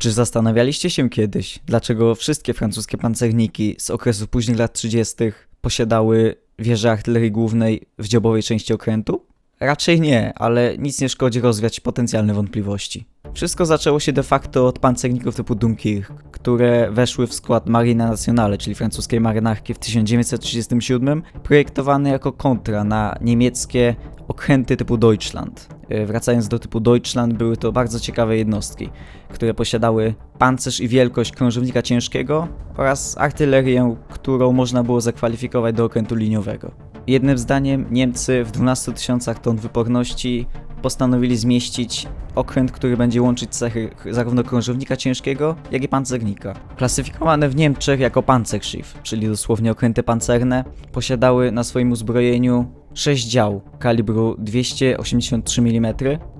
Czy zastanawialiście się kiedyś, dlaczego wszystkie francuskie pancerniki z okresu późnych lat 30. posiadały wieżę artylerii głównej w dziobowej części okrętu? Raczej nie, ale nic nie szkodzi rozwiać potencjalne wątpliwości. Wszystko zaczęło się de facto od pancerników typu Dunkirk, które weszły w skład Marina Nationale, czyli francuskiej marynarki w 1937, projektowane jako kontra na niemieckie okręty typu Deutschland. E, Wracając do typu Deutschland, były to bardzo ciekawe jednostki, które posiadały pancerz i wielkość krążownika ciężkiego oraz artylerię, którą można było zakwalifikować do okrętu liniowego. Jednym zdaniem Niemcy w 12 tysiącach ton wyporności postanowili zmieścić okręt, który będzie łączyć cechy zarówno krążownika ciężkiego, jak i pancernika. Klasyfikowane w Niemczech jako Panzerschiff, czyli dosłownie okręty pancerne, posiadały na swoim uzbrojeniu 6 dział kalibru 283 mm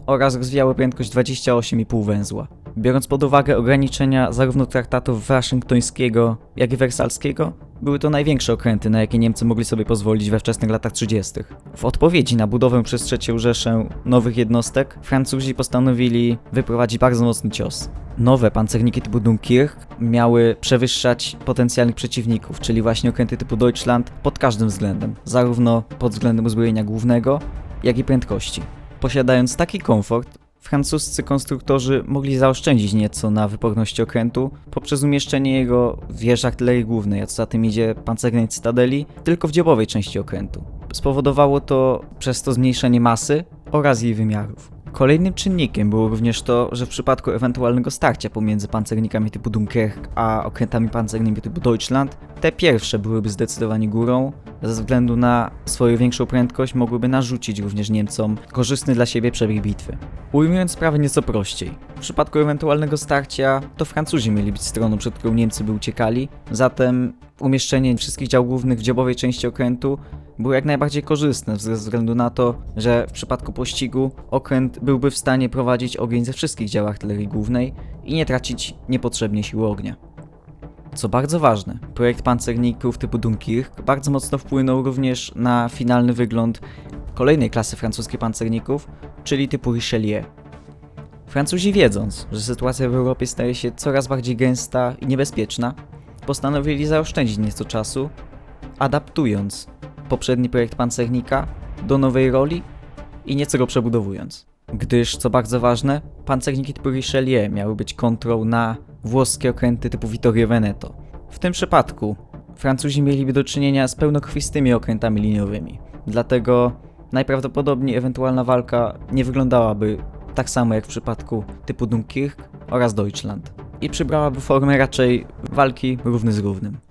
oraz rozwijały prędkość 28,5 węzła. Biorąc pod uwagę ograniczenia zarówno traktatów waszyngtońskiego, jak i wersalskiego, były to największe okręty, na jakie Niemcy mogli sobie pozwolić we wczesnych latach 30. W odpowiedzi na budowę przez III Rzeszę nowych jednostek, Francuzi postanowili wyprowadzić bardzo mocny cios. Nowe pancerniki typu Dunkirk miały przewyższać potencjalnych przeciwników, czyli właśnie okręty typu Deutschland pod każdym względem, zarówno pod względem uzbrojenia głównego, jak i prędkości. Posiadając taki komfort, francuscy konstruktorzy mogli zaoszczędzić nieco na wyporności okrętu poprzez umieszczenie jego w wieży artylerii głównej, a co za tym idzie pancernej cytadeli, tylko w dziobowej części okrętu. Spowodowało to przez to zmniejszenie masy oraz jej wymiarów. Kolejnym czynnikiem było również to, że w przypadku ewentualnego starcia pomiędzy pancernikami typu Dunkirk a okrętami pancernymi typu Deutschland, te pierwsze byłyby zdecydowanie górą, ze względu na swoją większą prędkość mogłyby narzucić również Niemcom korzystny dla siebie przebieg bitwy. Ujmując sprawę nieco prościej, w przypadku ewentualnego starcia to Francuzi mieli być stroną, przed którą Niemcy by uciekali, zatem umieszczenie wszystkich dział głównych w dziobowej części okrętu było jak najbardziej korzystne ze względu na to, że w przypadku pościgu okręt byłby w stanie prowadzić ogień ze wszystkich dział artylerii głównej i nie tracić niepotrzebnie siły ognia. Co bardzo ważne, projekt pancerników typu Dunkirk bardzo mocno wpłynął również na finalny wygląd kolejnej klasy francuskich pancerników, czyli typu Richelieu. Francuzi wiedząc, że sytuacja w Europie staje się coraz bardziej gęsta i niebezpieczna, postanowili zaoszczędzić nieco czasu, adaptując poprzedni projekt pancernika do nowej roli i nieco go przebudowując. Gdyż, co bardzo ważne, pancerniki typu Richelieu miały być kontrą na włoskie okręty typu Vittorio Veneto. W tym przypadku Francuzi mieliby do czynienia z pełnokrwistymi okrętami liniowymi, dlatego najprawdopodobniej ewentualna walka nie wyglądałaby tak samo jak w przypadku typu Dunkirk oraz Deutschland i przybrałaby formę raczej walki równy z równym.